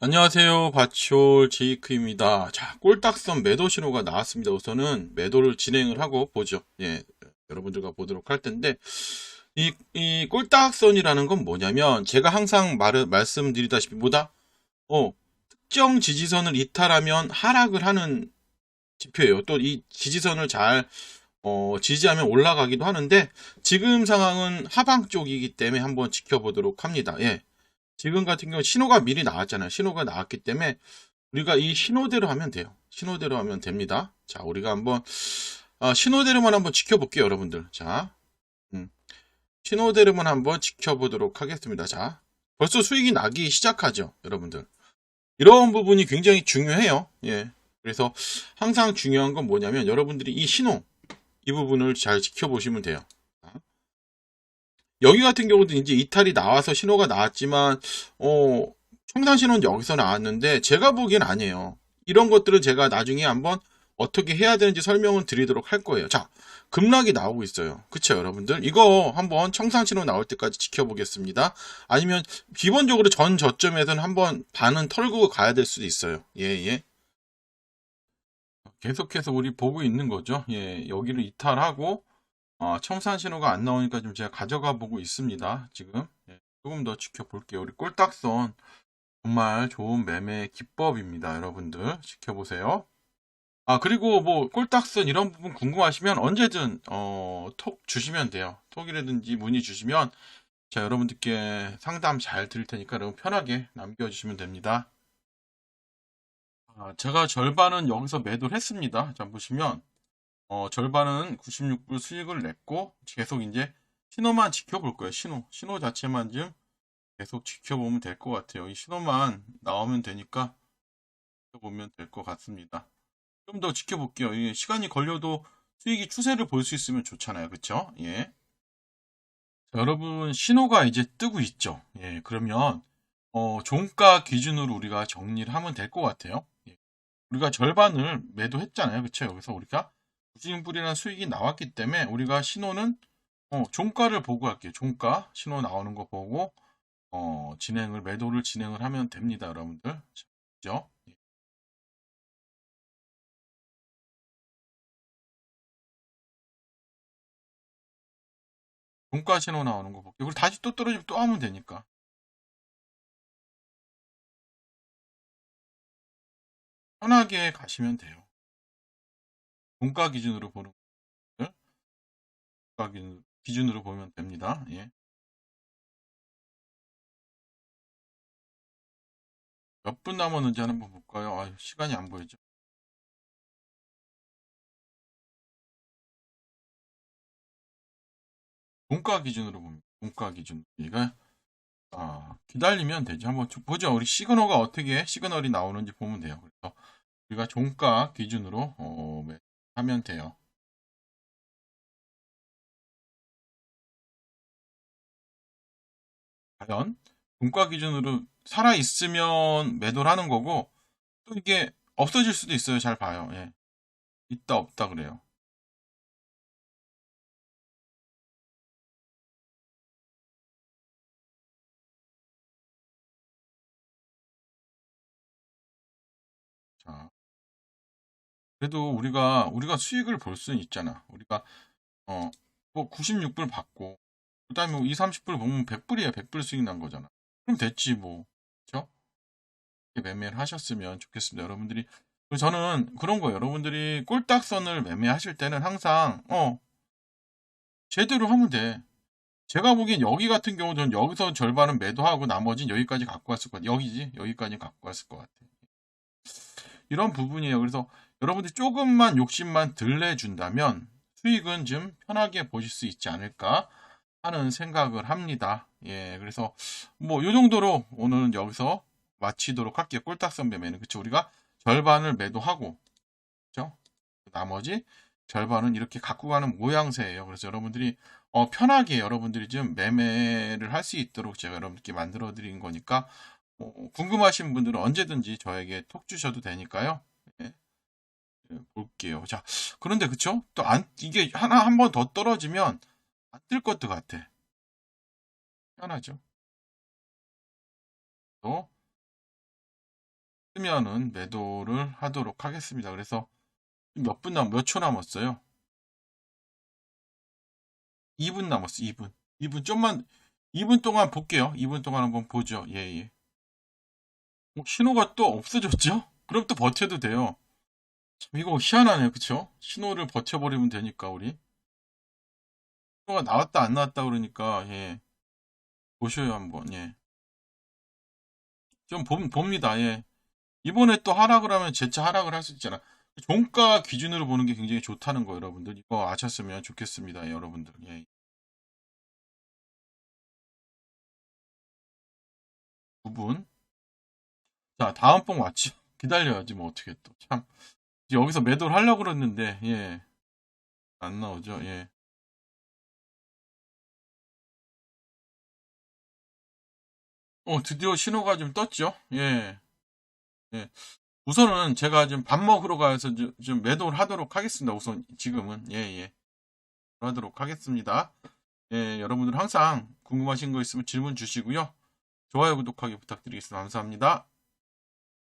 안녕하세요. 바치올 제이크입니다. 자, 꼴딱선 매도 신호가 나왔습니다. 우선은 매도를 진행을 하고 보죠. 예, 여러분들과 보도록 할 텐데, 이, 이 꼴딱선이라는 건 뭐냐면, 제가 항상 말, 말씀드리다시피 뭐다? 어, 특정 지지선을 이탈하면 하락을 하는 지표예요. 또 이 지지선을 잘, 어, 지지하면 올라가기도 하는데, 지금 상황은 하방 쪽이기 때문에 한번 지켜보도록 합니다. 예. 지금 같은 경우 신호가 미리 나왔잖아요. 신호가 나왔기 때문에 우리가 이 신호대로 하면 돼요. 신호대로 하면 됩니다. 자, 우리가 한번 아, 신호대로만 한번 지켜볼게요, 여러분들. 자, 음, 신호대로만 한번 지켜보도록 하겠습니다. 자, 벌써 수익이 나기 시작하죠, 여러분들. 이런 부분이 굉장히 중요해요. 예. 그래서 항상 중요한 건 뭐냐면 여러분들이 이 신호 이 부분을 잘 지켜보시면 돼요. 여기 같은 경우도 이제 이탈이 나와서 신호가 나왔지만, 어, 청산 신호는 여기서 나왔는데, 제가 보기엔 아니에요. 이런 것들은 제가 나중에 한번 어떻게 해야 되는지 설명을 드리도록 할 거예요. 자, 급락이 나오고 있어요. 그쵸, 여러분들? 이거 한번 청산 신호 나올 때까지 지켜보겠습니다. 아니면, 기본적으로 전 저점에서는 한번 반은 털고 가야 될 수도 있어요. 예, 예. 계속해서 우리 보고 있는 거죠. 예, 여기를 이탈하고, 어, 청산 신호가 안 나오니까 좀 제가 가져가 보고 있습니다. 지금 예, 조금 더 지켜볼게요. 우리 꼴딱선 정말 좋은 매매 기법입니다. 여러분들 지켜보세요. 아 그리고 뭐 꼴딱선 이런 부분 궁금하시면 언제든 어, 톡 주시면 돼요. 톡이라든지 문의 주시면 자 여러분들께 상담 잘 드릴 테니까 여러분 편하게 남겨주시면 됩니다. 아, 제가 절반은 여기서 매도를 했습니다. 자 보시면 어, 절반은 96불 수익을 냈고 계속 이제 신호만 지켜볼 거예요. 신호. 신호 자체만 좀 계속 지켜보면 될 것 같아요. 이 신호만 나오면 되니까 지켜보면 될 것 같습니다. 좀 더 지켜볼게요. 이 시간이 걸려도 수익이 추세를 볼 수 있으면 좋잖아요. 그쵸? 예. 자, 여러분, 신호가 이제 뜨고 있죠. 예, 그러면, 어, 종가 기준으로 우리가 정리를 하면 될 것 같아요. 예. 우리가 절반을 매도했잖아요. 그쵸? 여기서 우리가 부진불이라는 수익이 나왔기 때문에 우리가 신호는 어, 종가를 보고 할게요. 종가 신호 나오는 거 보고 어, 진행을 매도를 진행을 하면 됩니다, 여러분들. 그죠? 예. 종가 신호 나오는 거 볼게요. 그리고 다시 또 떨어지면 또 하면 되니까. 편하게 가시면 돼요. 종가 기준으로 보는 종가 기준으로 보면 됩니다. 예. 몇 분 남았는지 한번 볼까요? 아, 시간이 안 보이죠. 종가 기준으로 봅니다. 종가 기준. 이거 아, 기다리면 되죠. 한번 보죠. 우리 시그널가 어떻게 시그널이 나오는지 보면 돼요. 그래서 우리가 종가 기준으로 어, 하면 돼요. 과연 분과 기준으로 살아 있으면 매도를 하는 거고 또 이게 없어질 수도 있어요. 잘 봐요. 예. 있다 없다 그래요. 자. 그래도 우리가 우리가 수익을 볼 수는 있잖아. 우리가 어 뭐 96불 받고 그다음에 뭐 2, 30불 보면 100불이야. 100불 수익 난 거잖아. 그럼 됐지 뭐. 그렇죠? 매매를 하셨으면 좋겠습니다. 여러분들이 저는 그런 거예요. 여러분들이 꼴딱선을 매매하실 때는 항상 어 제대로 하면 돼. 제가 보기엔 여기 같은 경우는 여기서 절반은 매도하고 나머지는 여기까지 갖고 왔을 것 같아. 여기지? 여기까지 갖고 왔을 것 같아. 이런 부분이에요. 그래서 여러분들이 조금만 욕심만 덜 내준다면 수익은 좀 편하게 보실 수 있지 않을까 하는 생각을 합니다. 예, 그래서 뭐요 정도로 오늘은 여기서 마치도록 할게요. 꼴딱선 매매는 그쵸? 우리가 절반을 매도하고 그죠? 나머지 절반은 이렇게 갖고 가는 모양새예요. 그래서 여러분들이 어, 편하게 여러분들이 좀 매매를 할 수 있도록 제가 여러분께 만들어 드린 거니까 어, 궁금하신 분들은 언제든지 저에게 톡 주셔도 되니까요. 예. 예, 볼게요. 자, 그런데 그쵸? 또 안, 이게 하나 한 번 더 떨어지면 안 뜰 것도 같아. 편하죠. 또 뜨면은 매도를 하도록 하겠습니다. 그래서 몇 분 남, 몇 초 남았어요? 2분 남았어, 2분. 2분 좀만, 2분 동안 볼게요. 2분 동안 한번 보죠. 예, 예. 어, 신호가 또 없어졌죠? 그럼 또 버텨도 돼요. 참, 이거 희한하네, 그쵸? 신호를 버텨버리면 되니까, 우리. 신호가 나왔다, 안 나왔다 그러니까, 예. 보셔요, 한번, 예. 좀 봅, 봅니다, 예. 이번에 또 하락을 하면 재차 하락을 할 수 있잖아. 종가 기준으로 보는 게 굉장히 좋다는 거, 여러분들. 이거 아셨으면 좋겠습니다, 예, 여러분들. 예. 부분. 자, 다음 뽕 왔지. 기다려야지, 뭐, 어떻게 또. 참. 여기서 매도를 하려고 그랬는데, 예. 안 나오죠, 예. 어, 드디어 신호가 좀 떴죠? 예. 예. 우선은 제가 좀밥 먹으러 가서 좀, 좀 매도를 하도록 하겠습니다. 우선 지금은. 예, 예. 하도록 하겠습니다. 예, 여러분들 항상 궁금하신 거 있으면 질문 주시고요. 좋아요, 구독하기 부탁드리겠습니다. 감사합니다.